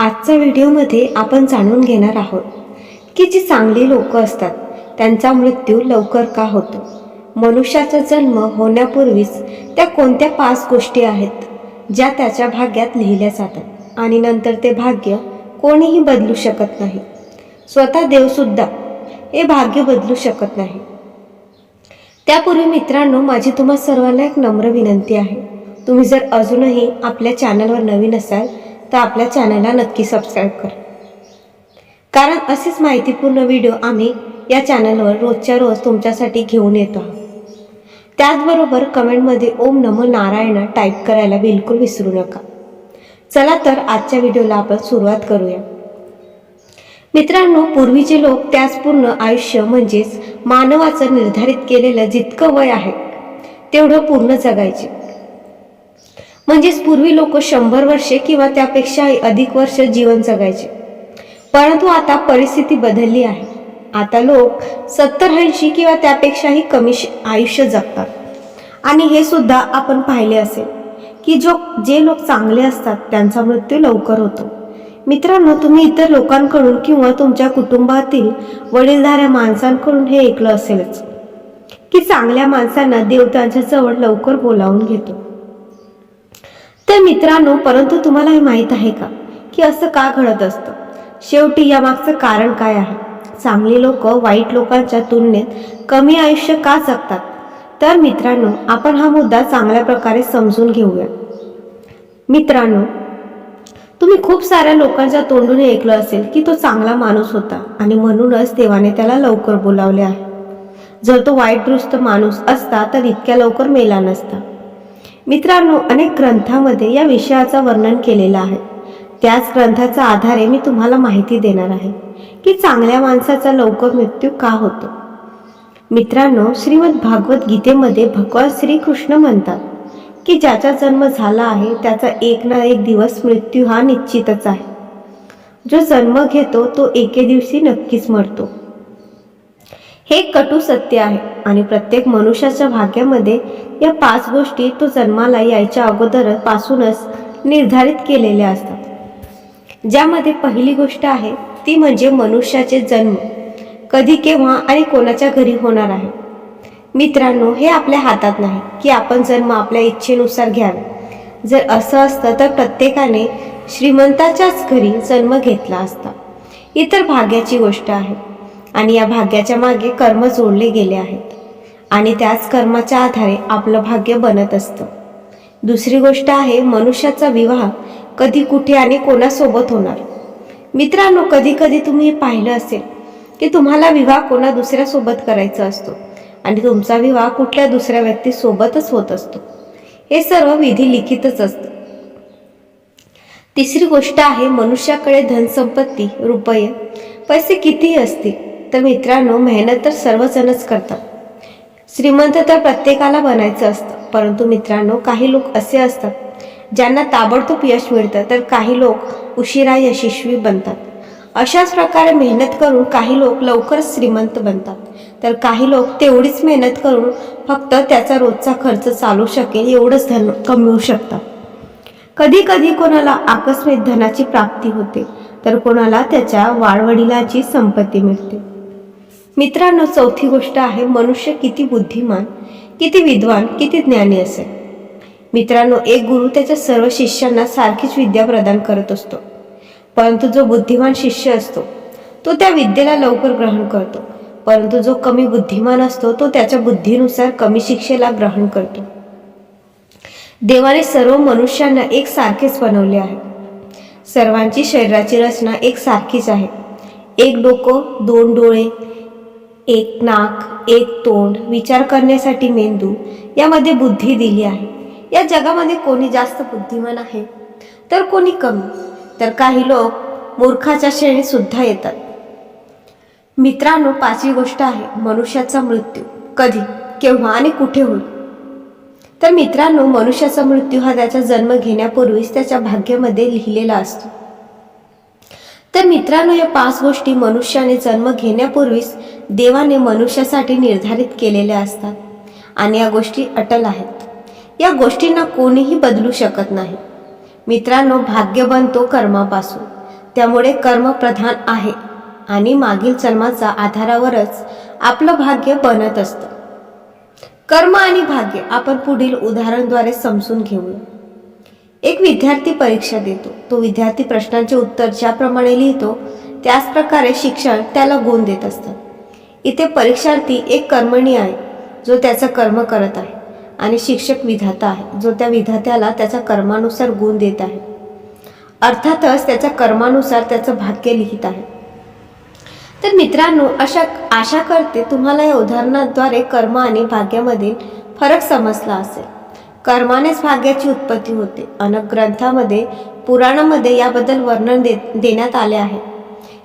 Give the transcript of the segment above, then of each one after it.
आजच्या व्हिडिओमध्ये आपण जाणून घेणार आहोत की जी चांगली लोक असतात त्यांचा मृत्यू लवकर का होतो? मनुष्याचा जन्म होण्यापूर्वीच त्या कोणत्या पाच गोष्टी आहेत ज्या त्याच्या भाग्यात लिहिल्या जातात? आणि नंतर ते भाग्य कोणीही बदलू शकत नाही. स्वतः देवसुद्धा हे भाग्य बदलू शकत नाही. त्यापूर्वी मित्रांनो माझी तुम्हा सर्वांना एक नम्र विनंती आहे. तुम्ही जर अजूनही आपल्या चॅनलवर नवीन असाल तर आपल्या चॅनलला नक्की सबस्क्राईब करा. कारण असेच माहितीपूर्ण व्हिडिओ आम्ही या चॅनलवर रोजच्या रोज तुमच्यासाठी घेऊन येतो आहोत. त्याचबरोबर कमेंटमध्ये ओम नमो नारायण टाईप करायला बिलकुल विसरू नका. चला तर आजच्या व्हिडिओला आपण सुरुवात करूया. मित्रांनो पूर्वीचे लोक त्याच पूर्ण आयुष्य म्हणजेच मानवाचं निर्धारित केलेलं जितकं वय आहे तेवढं पूर्ण जगायचे. म्हणजेच पूर्वी लोक शंभर वर्षे किंवा त्यापेक्षाही अधिक वर्ष जीवन जगायचे. परंतु आता परिस्थिती बदलली आहे. आता लोक सत्तर ऐंशी किंवा त्यापेक्षाही कमी श- आयुष्य जगतात. आणि हे सुद्धा आपण पाहिले असेल की जो जे लोक चांगले असतात त्यांचा मृत्यू लवकर होतो. मित्रांनो तुम्ही इतर लोकांकडून किंवा तुमच्या कुटुंबातील वडीलधाऱ्या माणसांकडून हे ऐकलं असेलच की चांगल्या माणसांना देव त्यांच्या जवळ लवकर बोलावून घेतो. तर मित्रांनो परंतु तुम्हाला हे माहीत आहे का? की असं का घडत असतं? शेवटी यामागचं कारण काय आहे? चांगली लोक वाईट लोकांच्या तुलनेत कमी आयुष्य का जगतात? तर मित्रांनो आपण हा मुद्दा चांगल्या प्रकारे समजून घेऊया. मित्रांनो तुम्ही खूप साऱ्या लोकांच्या तोंडून ऐकलं असेल की तो चांगला माणूस होता आणि म्हणूनच देवाने त्याला लवकर बोलावले आहे. जर तो वाईट दृष्ट माणूस असता तर इतक्या लवकर मेला नसता. मित्रांनो अनेक ग्रंथामध्ये या विषयाचं वर्णन केलेलं आहे. त्याच ग्रंथाच्या आधारे मी तुम्हाला माहिती देणार आहे की चांगल्या माणसाचा लवकर मृत्यू का होतो. मित्रांनो श्रीमद भागवत गीतेमध्ये भगवान श्रीकृष्ण म्हणतात की ज्याचा जन्म झाला आहे त्याचा एक ना एक दिवस मृत्यू हा निश्चितच आहे. जो जन्म घेतो तो एके दिवशी नक्कीच मरतो. हे कटु कटू सत्य आहे. आणि प्रत्येक मनुष्याच्या भाग्यामध्ये या पाच गोष्टी तो जन्माला यायच्या अगोदर पासूनच निर्धारित केलेल्या असतात. ज्यामध्ये पहिली गोष्ट आहे ती म्हणजे मनुष्याचे जन्म. कधी केव्हा आणि कोणाच्या घरी होणार आहे. मित्रांनो हे आपल्या हातात नाही की आपण जन्म आपल्या इच्छेनुसार घ्यावे. जर असं असतं तर प्रत्येकाने श्रीमंताच्याच घरी जन्म घेतला असता. इतर भाग्याची गोष्ट आहे. आणि या भाग्याच्या मागे कर्म जोडले गेले आहेत. आणि त्याच कर्माच्या आधारे आपलं भाग्य बनत असतं. दुसरी गोष्ट आहे मनुष्याचा विवाह कधी कुठे आणि कोणासोबत होणार? मित्रांनो कधी कधी तुम्ही हे पाहिलं असेल की तुम्हाला विवाह कोणा दुसऱ्यासोबत करायचा असतो आणि तुमचा विवाह कुठल्या दुसऱ्या व्यक्तीसोबतच होत असतो. हे सर्व विधी लिखितच असतं. तिसरी गोष्ट आहे मनुष्याकडे धनसंपत्ती रुपये पैसे कितीही असतील तर मित्रांनो मेहनत तर सर्वजणच करतात श्रीमंत तर प्रत्येकाला बनायचं असतं. परंतु मित्रांनो काही लोक असे असतात ज्यांना ताबडतोब यश मिळतं तर काही लोक उशिरा यशस्वी बनतात. अशाच प्रकारे मेहनत करून काही लोक लवकरच श्रीमंत बनतात. तर काही लोक तेवढीच मेहनत करून फक्त त्याचा रोजचा खर्च चालू शकेल एवढंच धन कमवू शकतात. कधी कधी कोणाला आकस्मिक धनाची प्राप्ती होते तर कोणाला त्याच्या वाडवडिलाची संपत्ती मिळते. मित्रांनो चौथी गोष्ट आहे मनुष्य किती बुद्धिमान किती विद्वान किती ज्ञानी असेल. मित्रांनो एक गुरु त्याच्या सर्व शिष्यांना सारखीच विद्या प्रदान करत असतो. परंतु जो बुद्धिमान शिष्य असतो तो त्या विद्येला लवकर ग्रहण करतो. परंतु जो कमी बुद्धिमान असतो तो त्याच्या बुद्धीनुसार कमी शिक्षेला ग्रहण करतो. देवाने सर्व मनुष्यांना एक सारखेच बनवले आहे. सर्वांची शरीराची रचना एक सारखीच आहे. एक डोकं दोन डोळे एक नाक एक तोंड विचार करण्यासाठी मेंदू यामध्ये बुद्धी दिली आहे. या जगामध्ये कोणी जास्त बुद्धिमान आहे? तर कोणी कमी? तर काही लोक मूर्खाच्या श्रेणीत सुद्धा येतात. मित्रांनो पाचवी गोष्ट आहे मनुष्याचा मृत्यू. कधी? केव्हा आणि कुठे होईल? तर मित्रांनो मनुष्याचा मृत्यू हा त्याचा जन्म घेण्यापूर्वीच त्याच्या भाग्यामध्ये लिहिलेला असतो. तर मित्रांनो या पाच गोष्टी मनुष्याने जन्म घेण्यापूर्वीच देवाने मनुष्यासाठी निर्धारित केलेल्या असतात. आणि या गोष्टी अटल आहेत. या गोष्टींना कोणीही बदलू शकत नाही. मित्रांनो भाग्य बनतो कर्मापासून. त्यामुळे कर्म प्रधान आहे. आणि मागील जन्माच्या आधारावरच आपलं भाग्य बनत असतं. कर्म आणि भाग्य आपण पुढील उदाहरणद्वारे समजून घेऊया. एक विद्यार्थी परीक्षा देतो. तो विद्यार्थी प्रश्नांचे उत्तर ज्याप्रमाणे लिहितो त्याच प्रकारे शिक्षण त्याला गुण देत असतात इथे परीक्षार्थी एक कर्मणी आहे जो त्याचं कर्म करत आहे आणि शिक्षक विधाता आहे जो त्या विधात्याला त्याचा कर्मानुसार गुण देत आहे. अर्थातच त्याच्या कर्मानुसार त्याचं भाग्य लिहित आहे. तर मित्रांनो अशा आशा करते तुम्हाला या उदाहरणाद्वारे कर्म आणि भाग्यामधील फरक समजला असेल. कर्मानेच भाग्याची उत्पत्ती होते. अनेक ग्रंथामध्ये पुराणामध्ये याबद्दल वर्णन दे देण्यात आले आहे.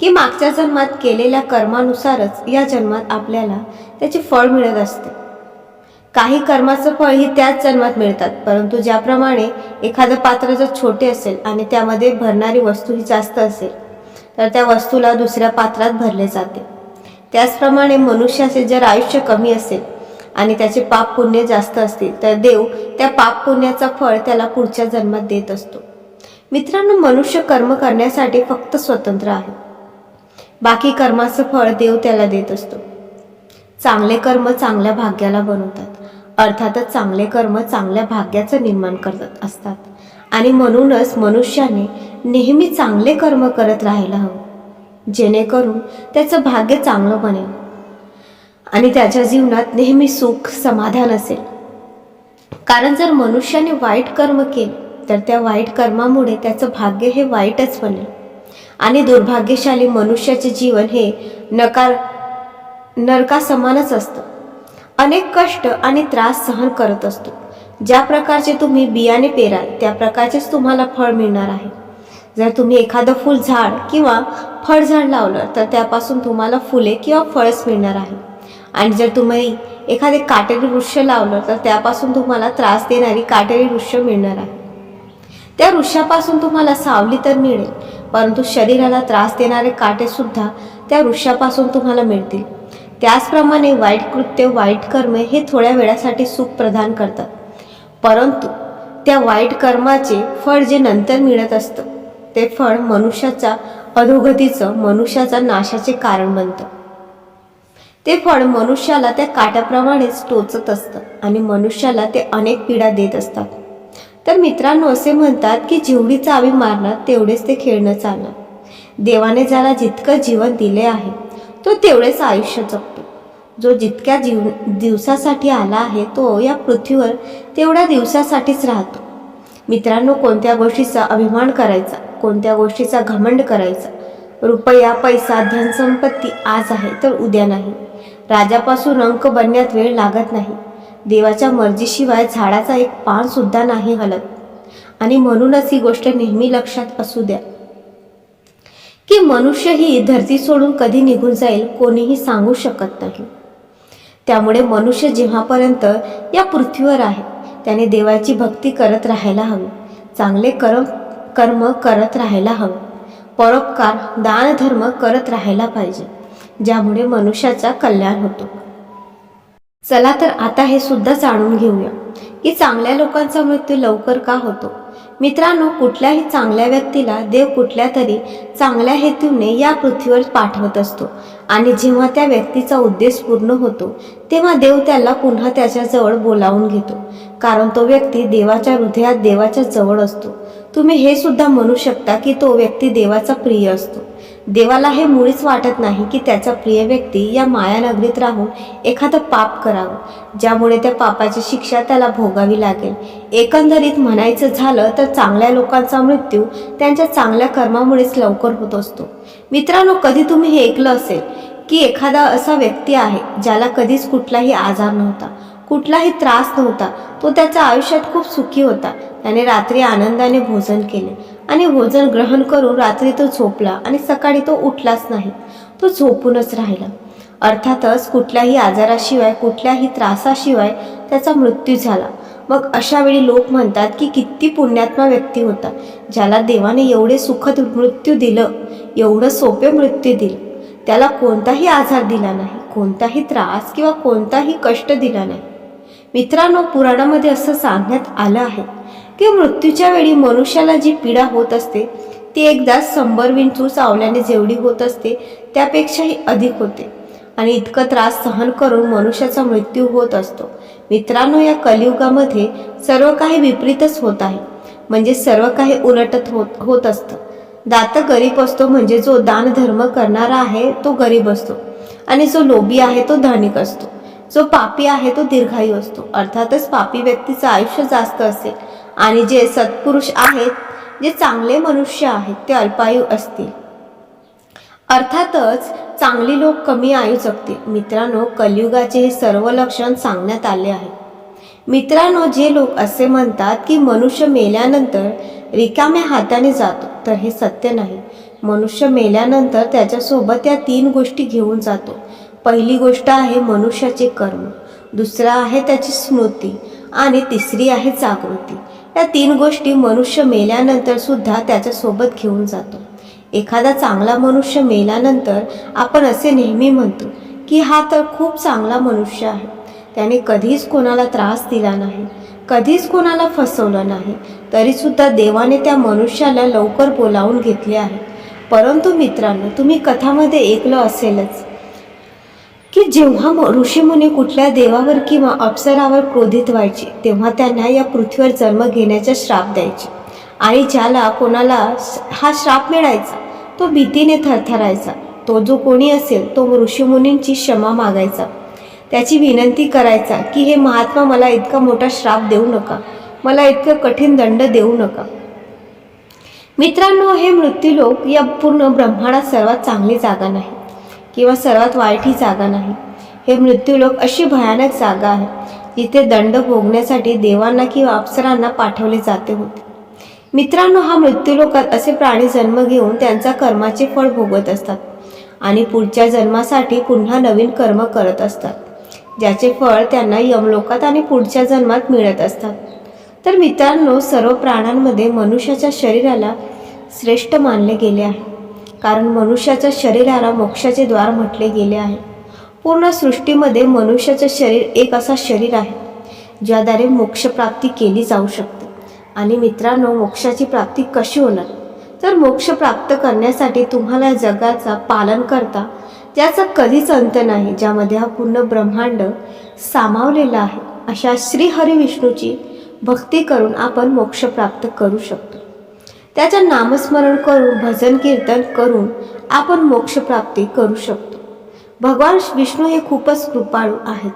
की मागच्या जन्मात केलेल्या कर्मानुसारच या जन्मात आपल्याला त्याचे फळ मिळत असते. काही कर्माचं फळ ही त्याच जन्मात मिळतात परंतु ज्याप्रमाणे एखादं पात्र जर छोटे असेल आणि त्यामध्ये भरणारी वस्तू ही जास्त असेल तर त्या वस्तूला दुसऱ्या पात्रात भरले जाते. त्याचप्रमाणे मनुष्याचे जर आयुष्य कमी असेल आणि त्याचे पाप पुण्य जास्त असतील तर देव त्या पाप पुण्याचा फळ त्याला पुढच्या जन्मात देत असतो. मित्रांनो मनुष्य कर्म करण्यासाठी फक्त स्वतंत्र आहे. बाकी कर्माचं फळ देव त्याला देत असतो. चांगले कर्म चांगल्या भाग्याला बनवतात. अर्थातच चांगले कर्म चांगल्या भाग्याचं निर्माण करत असतात. आणि म्हणूनच मनुष्याने नेहमी चांगले कर्म करत राहायला हवं. जेणेकरून त्याचं भाग्य चांगलं बनेल. आणि त्याच्या जीवनात नेहमी सुख समाधान असेल. कारण जर मनुष्याने वाईट कर्म केले तर त्या वाईट कर्मामुळे त्याचं भाग्य हे वाईटच बनेल. आणि दुर्भाग्यशाली मनुष्याचे जीवन हे नकार नरकासमानच असतं. अनेक कष्ट आणि त्रास सहन करत असतो. ज्या प्रकारचे तुम्ही बियाणे पेराल त्या प्रकारचेच तुम्हाला फळ मिळणार आहे. जर तुम्ही एखादं फुल झाड किंवा फळझाड लावलं तर त्यापासून तुम्हाला फुले किंवा फळच मिळणार आहे. आणि जर तुम्ही एखादे काटेरी वृक्ष लावलं तर त्यापासून तुम्हाला त्रास देणारी काटेरी वृक्ष मिळणार आहे. त्या वृक्षापासून तुम्हाला सावली तर मिळेल परंतु शरीराला त्रास देणारे काटे सुद्धा त्या वृक्षापासून तुम्हाला मिळतील. त्याचप्रमाणे वाईट कृत्य वाईट कर्मे हे थोड्या वेळासाठी सुख प्रदान करतात. परंतु त्या वाईट कर्माचे फळ जे नंतर मिळत असतं ते फळ मनुष्याच्या अधोगतीचं मनुष्याच्या नाशाचे कारण बनतं. ते फळ मनुष्याला त्या काट्याप्रमाणेच टोचत असतं आणि मनुष्याला ते अनेक पीडा देत असतात. तर मित्रांनो असे म्हणतात की जेवढी चावी मारणार तेवढेच ते खेळणं चालणार. देवाने ज्याला जितकं जीवन दिले आहे तो तेवढेच आयुष्य जगतो. जो जितक्या जीव दिवसासाठी आला आहे तो या पृथ्वीवर तेवढ्या दिवसासाठीच राहतो. मित्रांनो कोणत्या गोष्टीचा अभिमान करायचा कोणत्या गोष्टीचा घमंड करायचा? रुपया पैसा धनसंपत्ती आज आहे तर उद्या नाही. राजापासून अंक बनण्यात वेळ लागत नाही. देवाच्या मर्जीशिवाय झाडाचा एक पान सुद्धा नाही हलत. आणि म्हणूनच ही गोष्ट नेहमी लक्षात असू द्या. की मनुष्य ही धरती सोडून कधी निघून जाईल कोणीही सांगू शकत नाही. त्यामुळे मनुष्य जेव्हापर्यंत या पृथ्वीवर आहे त्याने देवाची भक्ती करत राहायला हवी. चांगले कर्म कर्म करत राहायला हवे. परोपकार दानधर्म करत राहायला पाहिजे ज्यामुळे मनुष्याचा कल्याण होतो. चला तर आता हे सुद्धा जाणून घेऊया. की चांगल्या लोकांचा मृत्यू लवकर का होतो? मित्रांनो कुठल्याही चांगल्या व्यक्तीला देव कुठल्या तरी चांगल्या हेतूने या पृथ्वीवर पाठवत असतो. आणि जेव्हा त्या व्यक्तीचा उद्देश पूर्ण होतो तेव्हा देव त्याला पुन्हा त्याच्याजवळ बोलावून घेतो. कारण तो व्यक्ती देवाच्या हृदयात देवाच्या जवळ असतो. तुम्ही हे सुद्धा म्हणू शकता की तो व्यक्ती देवाचा प्रिय असतो. देवाला हे मुळीच वाटत नाही की त्याचा प्रिय व्यक्ती या मायानगरीत राहून एखादं पाप करावं ज्यामुळे त्या पापाची शिक्षा त्याला भोगावी लागेल. एकंदरीत म्हणायचं झालं तर चांगल्या लोकांचा मृत्यू त्यांच्या चांगल्या कर्मामुळेच लवकर होत असतो. मित्रांनो कधी तुम्ही हे ऐकलं असेल की एखादा असा व्यक्ती आहे ज्याला कधीच कुठलाही आजार नव्हता कुठलाही त्रास नव्हता. तो त्याच्या आयुष्यात खूप सुखी होता. त्याने रात्री आनंदाने भोजन केले आणि भोजन ग्रहण करून रात्री तो झोपला आणि सकाळी तो उठलाच नाही. तो झोपूनच राहिला. अर्थातच कुठल्याही आजाराशिवाय कुठल्याही त्रासाशिवाय त्याचा मृत्यू झाला. मग अशा वेळी लोक म्हणतात की किती पुण्यात्मा व्यक्ती होता ज्याला देवाने एवढे सुखद मृत्यू दिलं एवढं सोपे मृत्यू दिलं. त्याला कोणताही आजार दिला नाही कोणताही त्रास किंवा कोणताही कष्ट दिला नाही. मित्रांनो पुराणामध्ये असं सांगण्यात आलं आहे की मृत्यूच्या वेळी मनुष्याला जी पीडा होत असते ती एकदा शंभर विंचू चावल्याने जेवढी होत असते त्यापेक्षाही अधिक होते. आणि इतकं त्रास सहन करून मनुष्याचा मृत्यू होत असतो. मित्रांनो या कलियुगामध्ये सर्व काही विपरीतच होत आहे. म्हणजे सर्व काही उलटत होत होत असतं. दात गरीब असतो म्हणजे जो दान धर्म करणारा आहे तो गरीब असतो. आणि जो लोभी आहे तो धनिक असतो. जो पापी आहे तो दीर्घायू असतो. अर्थातच पापी व्यक्तीचं आयुष्य जास्त असेल आणि जे सत्पुरुष आहेत जे चांगले मनुष्य आहेत ते अल्पायू असतील. अर्थातच चांगली लोक कमी आयु जगतील. मित्रांनो कलियुगाचे हे सर्व लक्षण सांगण्यात आले आहे. मित्रांनो जे लोक असे म्हणतात की मनुष्य मेल्यानंतर रिकाम्या हाताने जातो तर हे सत्य नाही. मनुष्य मेल्यानंतर त्याच्यासोबत या तीन गोष्टी घेऊन जातो. पहिली गोष्ट आहे मनुष्याचे कर्म दुसरा आहे त्याची स्मृती आणि तिसरी आहे जागृती. या तीन गोष्टी मनुष्य मेल्यानंतर सुद्धा त्याच्यासोबत घेऊन जातो. एखादा चांगला मनुष्य मेल्यानंतर आपण असे नेहमी म्हणतो की हा तर खूप चांगला मनुष्य आहे. त्याने कधीच कोणाला त्रास दिला नाही कधीच कोणाला फसवलं नाही तरीसुद्धा देवाने त्या मनुष्याला लवकर बोलावून घेतले आहे. परंतु मित्रांनो तुम्ही कथामध्ये ऐकलं असेलच की जेव्हा ऋषीमुनी कुठल्या देवावर किंवा अप्सरावर क्रोधित व्हायचे तेव्हा त्यांना या पृथ्वीवर जन्म घेण्याचा श्राप द्यायचे. आणि ज्याला कोणाला श- हा श्राप मिळायचा तो भीतीने थरथरायचा. तो जो कोणी असेल तो ऋषीमुनींची क्षमा मागायचा. त्याची विनंती करायचा की हे महात्मा मला इतका मोठा श्राप देऊ नका. मला इतकं कठीण दंड देऊ नका. मित्रांनो हे मृत्यूलोक या पूर्ण ब्रह्मांडात सर्वात चांगली जागा नाही. किंवा सर्वात वाईट ही जागा नाही. हे मृत्यूलोक अशी भयानक जागा आहे जिथे दंड भोगण्यासाठी देवांना किंवा अप्सरांना पाठवले जाते होते. मित्रांनो हा मृत्यूलोकात असे प्राणी जन्म घेऊन त्यांचा कर्माचे फळ भोगत असतात आणि पुढच्या जन्मासाठी पुन्हा नवीन कर्म करत असतात ज्याचे फळ त्यांना यमलोकात आणि पुढच्या जन्मात मिळत असतात. तर मित्रांनो सर्व प्राण्यांमध्ये मनुष्याच्या शरीराला श्रेष्ठ मानले गेले आहे. कारण मनुष्याच्या शरीराला मोक्षाचे द्वार म्हटले गेले आहे. पूर्ण सृष्टीमध्ये मनुष्याचं शरीर एक असा शरीर आहे ज्याद्वारे मोक्षप्राप्ती केली जाऊ शकते. आणि मित्रांनो मोक्षाची प्राप्ती कशी होणार? तर मोक्ष प्राप्त करण्यासाठी तुम्हाला जगाचा पालन करता ज्याचा कधीच अंत नाही ज्यामध्ये हा पूर्ण ब्रह्मांड सामावलेला आहे. अशा श्रीहरिविष्णूची विष्णूची भक्ती करून आपण मोक्ष प्राप्त करू शकतो. त्याचं नामस्मरण करून भजन कीर्तन करून आपण मोक्षप्राप्ती करू शकतो. भगवान विष्णू हे खूपच कृपाळू आहेत.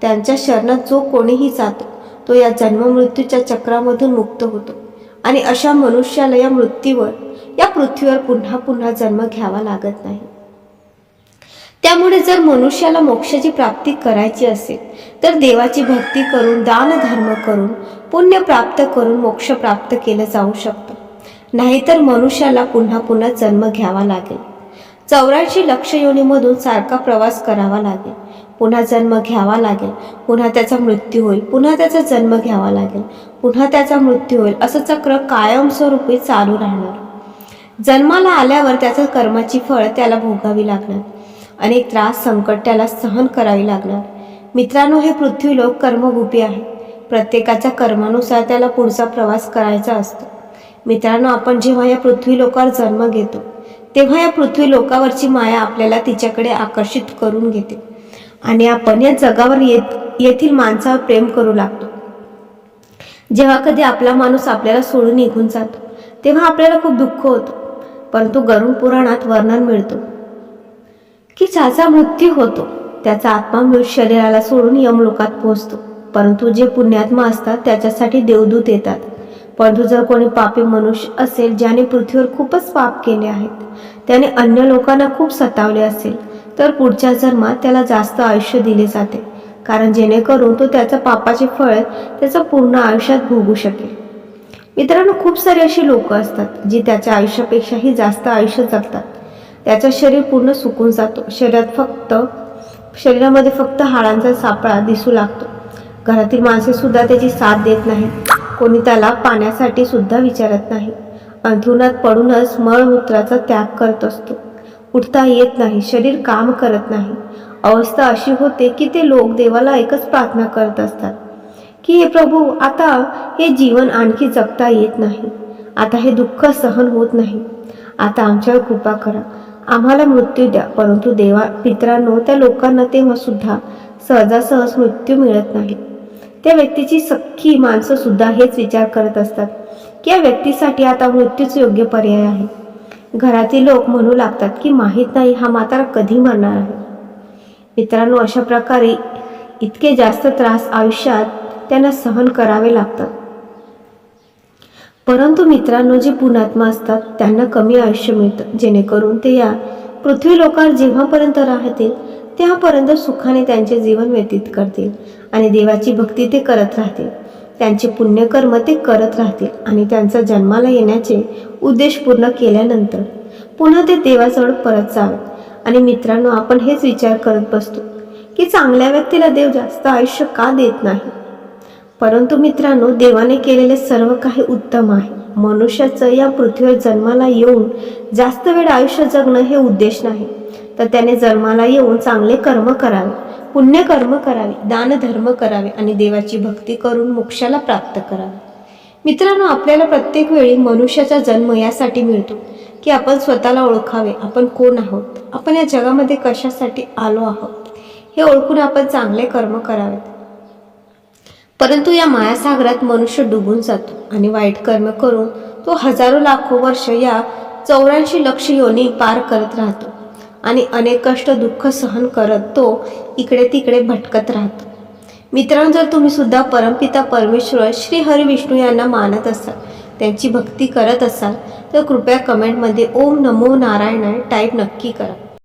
त्यांच्या शरणात जो कोणीही जातो तो या जन्ममृत्यूच्या चक्रामधून मुक्त होतो. आणि अशा मनुष्याला या मृत्यूवर या पृथ्वीवर पुन्हा पुन्हा जन्म घ्यावा लागत नाही. त्यामुळे जर मनुष्याला मोक्षाची प्राप्ती करायची असेल तर देवाची भक्ती करून दान धर्म करून पुण्य प्राप्त करून मोक्ष प्राप्त केलं जाऊ शकतं. नाहीतर मनुष्याला पुन्हा पुन्हा जन्म घ्यावा लागेल. चौऱ्याऐंशी लक्ष योनीमधून सारखा प्रवास करावा लागेल. पुन्हा जन्म घ्यावा लागेल. पुन्हा त्याचा मृत्यू होईल. पुन्हा त्याचा जन्म घ्यावा लागेल. पुन्हा त्याचा मृत्यू होईल. असं चक्र कायमस्वरूपी चालू राहणार. जन्माला आल्यावर त्याचं कर्माची फळ त्याला भोगावी लागणार. अनेक त्रास संकट त्याला सहन करावी लागणार. मित्रांनो हे पृथ्वीलोक कर्मभूपी आहे. प्रत्येकाच्या कर्मानुसार त्याला पुढचा प्रवास करायचा असतो. मित्रांनो आपण जेव्हा या पृथ्वी लोकावर जन्म घेतो तेव्हा या पृथ्वी लोकावरची माया आपल्याला तिच्याकडे आकर्षित करून घेते. आणि आपण या जगावर येत येथील माणसावर प्रेम करू लागतो. जेव्हा कधी आपला माणूस आपल्याला सोडून निघून जातो तेव्हा आपल्याला खूप दुःख होतं परंतु गरुड पुराणात वर्णन मिळतो की ज्याचा मृत्यू होतो त्याचा आत्मा मृत शरीराला सोडून यमलोकात पोहोचतो. परंतु जे पुण्यात्मा असतात त्याच्यासाठी देवदूत येतात. परंतु जर कोणी पापी मनुष्य असेल ज्याने पृथ्वीवर खूपच पाप केले आहेत त्याने अन्य लोकांना खूप सतावले असेल तर पुढच्या जन्मात त्याला जास्त आयुष्य दिले जाते कारण जेणेकरून तो त्याचं पापाचे फळ त्याचं पूर्ण आयुष्यात भोगू शकेल. मित्रांनो खूप सारी अशी लोक असतात जी त्याच्या आयुष्यापेक्षाही जास्त आयुष्य जगतात. त्याचं शरीर पूर्ण सुकून जातो. शरीरात फक्त शरीरामध्ये फक्त हाडांचा सापळा दिसू लागतो. घरातील माणसे सुद्धा त्याची साथ देत नाहीत. कोणी त्याला पाण्यासाठी सुद्धा विचारत नाही. अंथरुणात पडूनच मळमूत्राचा त्याग करत असतो. उठता येत नाही शरीर काम करत नाही. अवस्था अशी होते की ते लोक देवाला एकच प्रार्थना करत असतात की हे प्रभू आता हे जीवन आणखी जगता येत नाही. आता हे दुःख सहन होत नाही. आता आमच्यावर कृपा करा. आम्हाला मृत्यू द्या. परंतु देवा पित्रांनो त्या लोकांना तेव्हा सुद्धा सहजासहज मृत्यू मिळत नाही. त्या व्यक्तीची सख्खी माणसं सुद्धा हेच विचार करत असतात की या व्यक्तीसाठी आता मृत्यूच योग्य पर्याय आहे. घरातील लोक म्हणू लागतात की माहीत नाही हा म्हातारा कधी मरणार आहे? मित्रांनो अशा प्रकारे इतके जास्त त्रास आयुष्यात त्यांना सहन करावे लागतात. परंतु मित्रांनो जे पुणात्मा असतात त्यांना कमी आयुष्य मिळतं. जेणेकरून ते या पृथ्वी लोकांवर जेव्हापर्यंत राहतील तेव्हापर्यंत सुखाने त्यांचे जीवन व्यतीत करतील. आणि देवाची भक्ती ते करत राहतील. त्यांचे पुण्यकर्म ते करत राहतील आणि त्यांचा जन्माला येण्याचे उद्देश पूर्ण केल्यानंतर पुन्हा ते देवाजवळ परत जावेत आणि मित्रांनो आपण हेच विचार करत बसतो की चांगल्या व्यक्तीला देव जास्त आयुष्य का देत नाही? परंतु मित्रांनो देवाने केलेले सर्व काही उत्तम आहे. मनुष्याचं या पृथ्वीवर जन्माला येऊन जास्त वेळ आयुष्य जगणं हे उद्देश नाही. तर त्याने जन्माला येऊन चांगले कर्म करावे पुण्यकर्म करावे दानधर्म करावे आणि देवाची भक्ती करून मोक्षाला प्राप्त करावे. मित्रांनो आपल्याला प्रत्येक वेळी मनुष्याचा जन्म यासाठी मिळतो की आपण स्वतःला ओळखावे आपण कोण आहोत? आपण या जगामध्ये कशासाठी आलो आहोत? हे ओळखून आपण चांगले कर्म करावेत. परंतु या मायासागरात मनुष्य डुबून जातो आणि वाईट कर्म करून तो हजारो लाखो वर्ष या चौऱ्याऐंशी लक्ष योनी पार करत राहतो. आणि अनेक कष्ट दुःख सहन करत तो इकडे तिकडे भटकत राहतो. मित्रांनो जर तुम्ही सुद्धा परमपिता परमेश्वर श्री हरी विष्णू यांना मानत असाल त्यांची भक्ती करत असाल तर कृपया कमेंटमध्ये ओम नमो नारायण टाईप नक्की करा.